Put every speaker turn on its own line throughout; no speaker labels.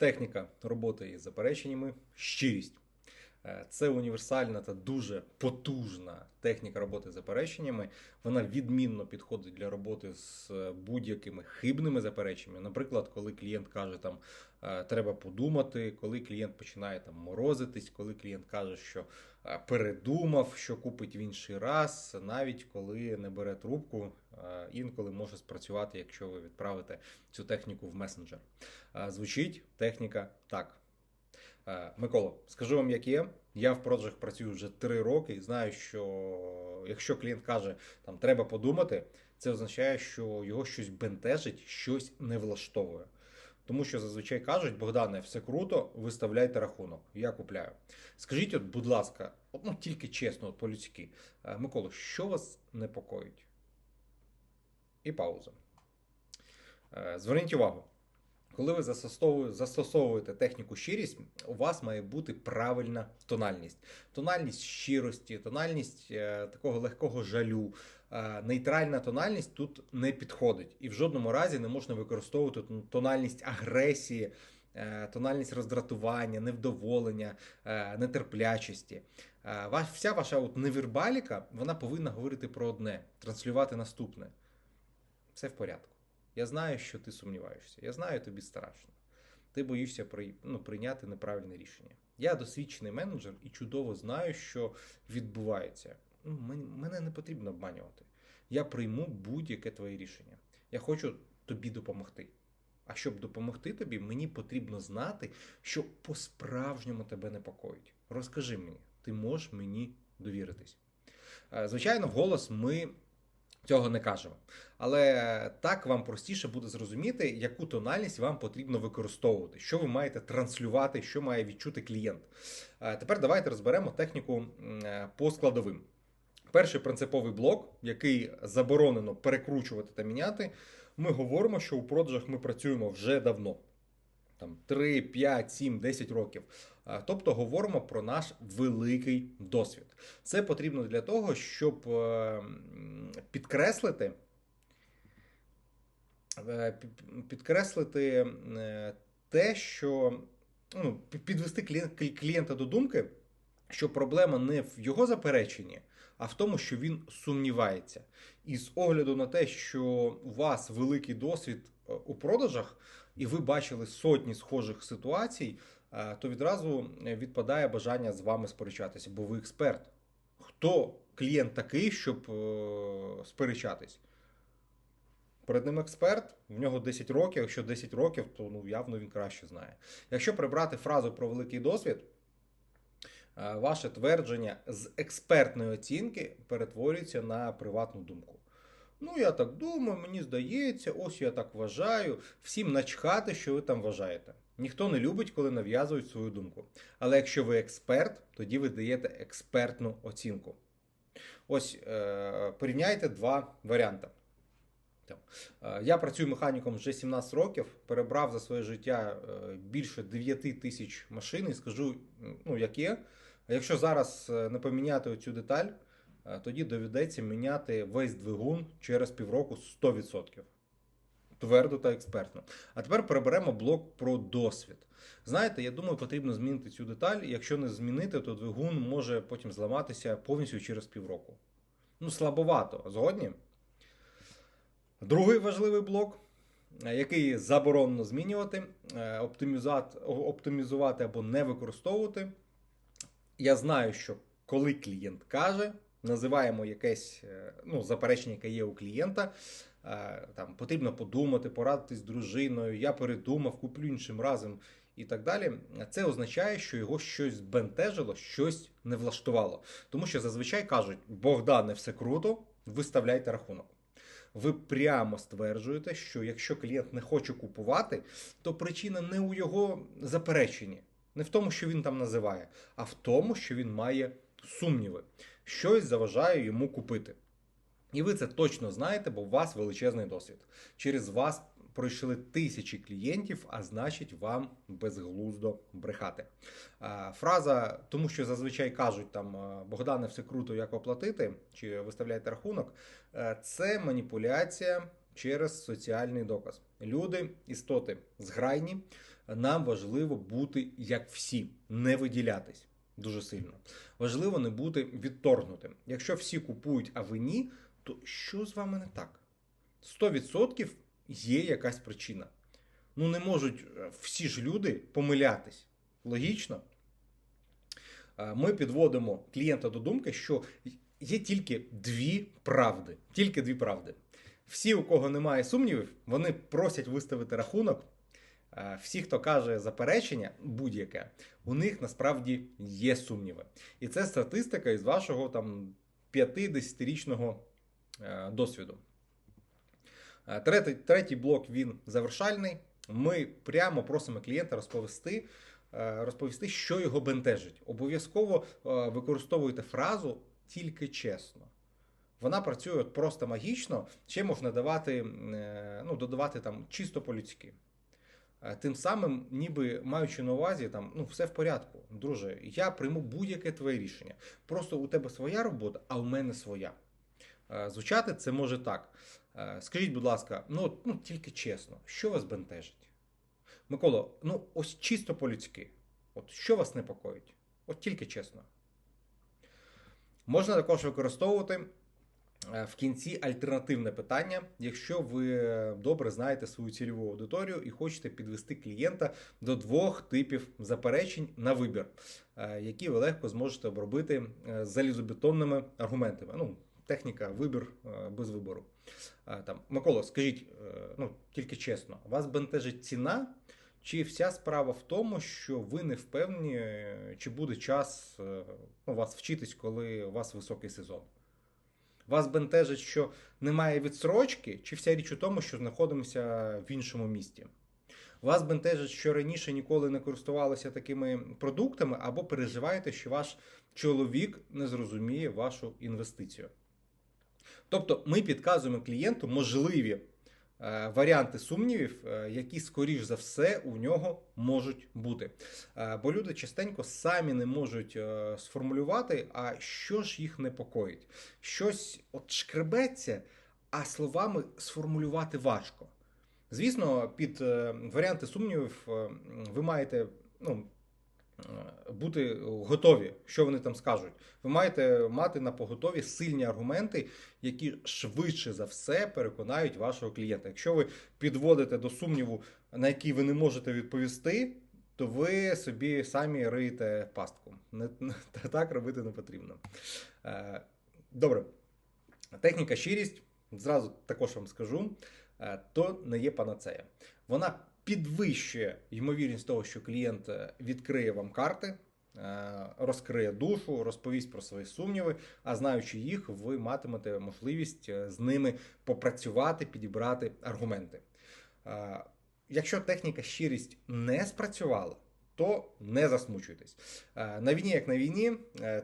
Техніка роботи із запереченнями, щирість. Е, Це універсальна та дуже потужна техніка роботи з запереченнями. Вона відмінно підходить для роботи з е, будь-якими хибними запереченнями. Наприклад, коли клієнт каже, там е, треба подумати, коли клієнт починає там морозитись, коли клієнт каже, що передумав, що купить в інший раз, навіть коли не бере трубку, інколи може спрацювати, якщо ви відправите цю техніку в месенджер. Звучить техніка так. Е, Микола, скажу вам, як є. Я в проджах працюю вже 3 роки і знаю, що якщо клієнт каже, там треба подумати, це означає, що його щось бентежить, щось не влаштовує. Тому що зазвичай кажуть, Богдане, все круто, виставляйте рахунок. Я купляю. Скажіть, от, будь ласка, от, ну тільки чесно, от по-людськи, Е, Микола, що вас непокоїть? І пауза. Е, Зверніть увагу. Коли ви застосовуєте, техніку щирість, у вас має бути правильна тональність. Тональність щирості, тональність е, такого легкого жалю. Е, нейтральна тональність тут не підходить. І в жодному разі не можна використовувати тональність агресії, е, тональність роздратування, невдоволення, нетерплячості. Вся ваша от невербаліка вона повинна говорити про одне, транслювати наступне. Все в порядку. Я знаю, що ти сумніваєшся. Я знаю, тобі страшно. Ти боїшся при, ну, прийняти неправильне рішення. Я досвідчений менеджер і чудово знаю, що відбувається. Ну, мене не потрібно обманювати. Я прийму будь-яке твоє рішення. Я хочу тобі допомогти. А щоб допомогти тобі, мені потрібно знати, що по-справжньому тебе непокоїть. Розкажи мені, ти можеш мені довіритись. Е, Звичайно, вголос ми цього не кажемо. Але так вам простіше буде зрозуміти, яку тональність вам потрібно використовувати, що ви маєте транслювати, що має відчути клієнт. Е, Тепер давайте розберемо техніку е, по складовим. Перший принциповий блок, який заборонено перекручувати та міняти, ми говоримо, що у продажах ми працюємо вже давно. Там 3, 5, 7, 10 років. Е, Тобто говоримо про наш великий досвід. Це потрібно для того, щоб е, підкреслити, е, підкреслити те, що ну, підвести клієнта до думки, що проблема не в його запереченні, а в тому, що він сумнівається. І з огляду на те, що у вас великий досвід е, у продажах, і ви бачили сотні схожих ситуацій, е, то відразу е, відпадає бажання з вами сперечатися, бо ви експерт. Хто клієнт такий, щоб сперечатись? Перед ним експерт, в нього 10 років. Якщо 10 років, то ну, явно він краще знає. Якщо прибрати фразу про великий досвід, ваше твердження з експертної оцінки перетворюється на приватну думку. Ну, я так думаю, мені здається, ось я так вважаю. Всім начхати, що ви там вважаєте. Ніхто не любить, коли нав'язують свою думку. Але якщо ви експерт, тоді ви даєте експертну оцінку. Ось е, порівняйте два варіанти. Е, Я працюю механіком вже 17 років, перебрав за своє життя е, більше 9 тисяч машин і скажу, ну, як є. Якщо зараз е, не поміняти оцю деталь, е, тоді доведеться міняти весь двигун через півроку 100%. Твердо та експертно. А тепер переберемо блок про досвід. Знаєте, я думаю, потрібно змінити цю деталь. Якщо не змінити, то двигун може потім зламатися повністю через півроку. Ну, слабовато. Згодні? Другий важливий блок, е, який заборонено змінювати, оптимізувати або не використовувати. Я знаю, що коли клієнт каже, називаємо якесь е, ну, заперечення, яке є у клієнта. е, Там потрібно подумати, порадитись з дружиною, я передумав, куплю іншим разом і так далі. Це означає, що його щось збентежило, щось не влаштувало. Тому що зазвичай кажуть: Богдане, все круто, виставляйте рахунок. Ви прямо стверджуєте, що якщо клієнт не хоче купувати, то причина не у його запереченні, не в тому, що він там називає, а в тому, що він має сумніви. Щось заважає йому купити. І ви це точно знаєте, бо у вас величезний досвід. Через вас пройшли тисячі клієнтів, а значить, вам безглуздо брехати. Фраза, тому що зазвичай кажуть там Богдане, все круто, як оплатити, чи виставляєте рахунок, е, це маніпуляція через соціальний доказ. Люди, істоти зграйні, нам важливо бути як всі, не виділятись дуже сильно. Важливо не бути відторгнутим. Якщо всі купують, а ви ні, то що з вами не так? 100% є якась причина. Ну, не можуть е, всі ж люди помилятись. Логічно? Е, Ми підводимо клієнта до думки, що є тільки дві правди. Тільки дві правди. Всі, у кого немає сумнівів, вони просять виставити рахунок. Е, Всі, хто каже заперечення, будь-яке, у них насправді є сумніви. І це статистика із вашого там 50-річного е, досвіду. Е, Третій, третій блок він завершальний. Ми прямо просимо клієнта розповісти, розповісти, що його бентежить. Обов'язково використовуйте фразу тільки чесно. Вона працює просто магічно, ще можна давати, ну, додавати там чисто по-людськи. Е, Тим самим, ніби маючи на увазі, там ну все в порядку, друже. Я прийму будь-яке твоє рішення. Просто у тебе своя робота, а у мене своя. Е, Звучати це може так. Е, Скажіть, будь ласка, ну, ну тільки чесно, що вас бентежить? Миколо, ну ось чисто по-людськи. От що вас непокоїть? От тільки чесно. Можна також використовувати в кінці альтернативне питання, якщо ви е, добре знаєте свою цільову аудиторію і хочете підвести клієнта до двох типів заперечень на вибір, е, які ви легко зможете обробити е, залізобетонними аргументами. Ну, техніка вибір е, без вибору. Е, Там, Микола, скажіть, е, ну тільки чесно, вас бентежить ціна? Чи вся справа в тому, що ви не впевнені, е, чи буде час е, ну, вас вчитись, коли у вас високий сезон? Вас бентежить, що немає відсрочки, чи вся річ у тому, що знаходимося в іншому місті? Вас бентежить, що раніше ніколи не користувалися такими продуктами, або переживаєте, що ваш чоловік не зрозуміє вашу інвестицію. Тобто ми підказуємо клієнту можливі варіанти сумнівів, е, які, скоріш за все, у нього можуть бути. Е, Бо люди частенько самі не можуть е, сформулювати, а що ж їх непокоїть. Щось от шкребеться, а словами сформулювати важко. Звісно, під е, варіанти сумнівів е, ви маєте ну, е, бути готові, що вони там скажуть. Ви маєте мати на поготові сильні аргументи, які швидше за все переконають вашого клієнта. Якщо ви підводите до сумніву, на який ви не можете відповісти, то ви собі самі риєте пастку. Не, так робити не потрібно. Е, Добре. Техніка щирість, зразу також вам скажу, е, то не є панацея. Вона підвищує ймовірність того, що клієнт е, відкриє вам карти, е, розкриє душу, розповість про свої сумніви, а знаючи їх, ви матимете можливість е, з ними попрацювати, підібрати аргументи. Якщо техніка щирість не спрацювала, то не засмучуйтесь. На війні, як на війні,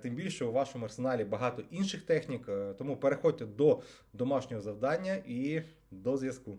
тим більше у вашому арсеналі багато інших технік, тому переходьте до домашнього завдання і до зв'язку.